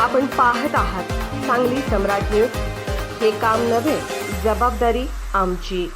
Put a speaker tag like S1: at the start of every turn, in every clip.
S1: आपण पाहत आहात सांगली सम्राट न्यूज. हे काम नव्हे जबाबदारी आमची.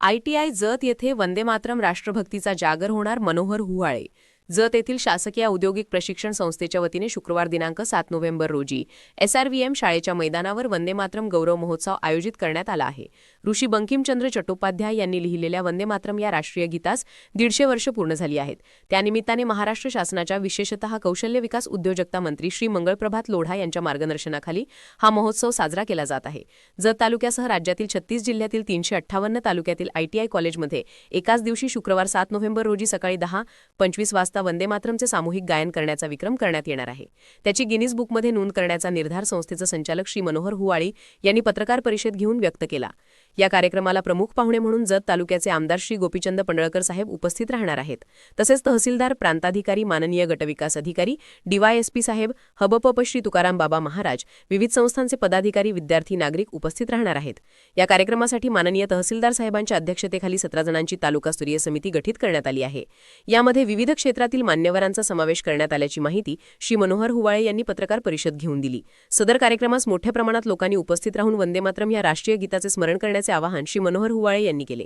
S2: आयटीआय जत येथे वंदे मातरम राष्ट्रभक्तीचा जागर होणार मनोहर हुवाळे. जत येथील शासकीय औद्योगिक प्रशिक्षण संस्थेच्या वतीने शुक्रवार दिनांक सात नोव्हेंबर रोजी एसआरव्हीएम शाळेच्या मैदानावर वंदे मातरम गौरव महोत्सव आयोजित करण्यात आला आहे. ऋषी बंकिमचंद्र चट्टोपाध्याय यांनी लिहिलेल्या वंदे मातरम या राष्ट्रीय गीतास दीडशे वर्ष पूर्ण झाली आहेत. त्यानिमित्ताने महाराष्ट्र शासनाच्या विशेषतः कौशल्य विकास उद्योजकता मंत्री श्री मंगळप्रभात लोढा यांच्या मार्गदर्शनाखाली हा महोत्सव साजरा केला जात आहे. जत तालुक्यासह राज्यातील छत्तीस जिल्ह्यातील तीनशे अठ्ठावन्न तालुक्यातील आयटीआय कॉलेजमध्ये एकाच दिवशी शुक्रवार सात नोव्हेंबर रोजी सकाळी दहा पंचवीस वाजता वंदे मातरमचे सामूहिक गायन करण्याचा विक्रम करण्यात येणार आहे. त्याची गिनीज बुकमध्ये नोंद करण्याचा निर्धार संस्थेचे संचालक श्री मनोहर हुवाळी यांनी पत्रकार परिषद घेऊन व्यक्त केला. या कार्यक्रमाला प्रमुख पाहुणे म्हणून जत तालुक्याचे आमदार श्री गोपीचंद पंडळकर साहेब उपस्थित राहणार आहेत. तसेच तहसीलदार प्रांताधिकारी माननीय गटविकास अधिकारी डीवायएसपी साहेब हबपप श्री तुकाराम बाबा महाराज विविध संस्थांचे पदाधिकारी विद्यार्थी नागरिक उपस्थित राहणार आहेत. या कार्यक्रमासाठी माननीय तहसीलदार साहेबांच्या अध्यक्षतेखाली सतरा जणांची तालुका स्तरीय समिती गठीत करण्यात आली आहे. यामध्ये विविध क्षेत्रातील मान्यवरांचा समावेश करण्यात आल्याची माहिती श्री मनोहर हुवाळे यांनी पत्रकार परिषद घेऊन दिली. सदर कार्यक्रमास मोठ्या प्रमाणात लोकांनी उपस्थित राहून वंदे मातरम या राष्ट्रीय गीताचे स्मरण करण्याचे आवाहन श्री मनोहर हुवाळे यांनी केले.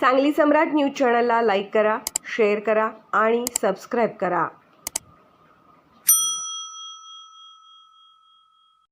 S1: सांगली सम्राट न्यूज चॅनलला लाईक करा शेअर करा आणि सबस्क्राईब करा.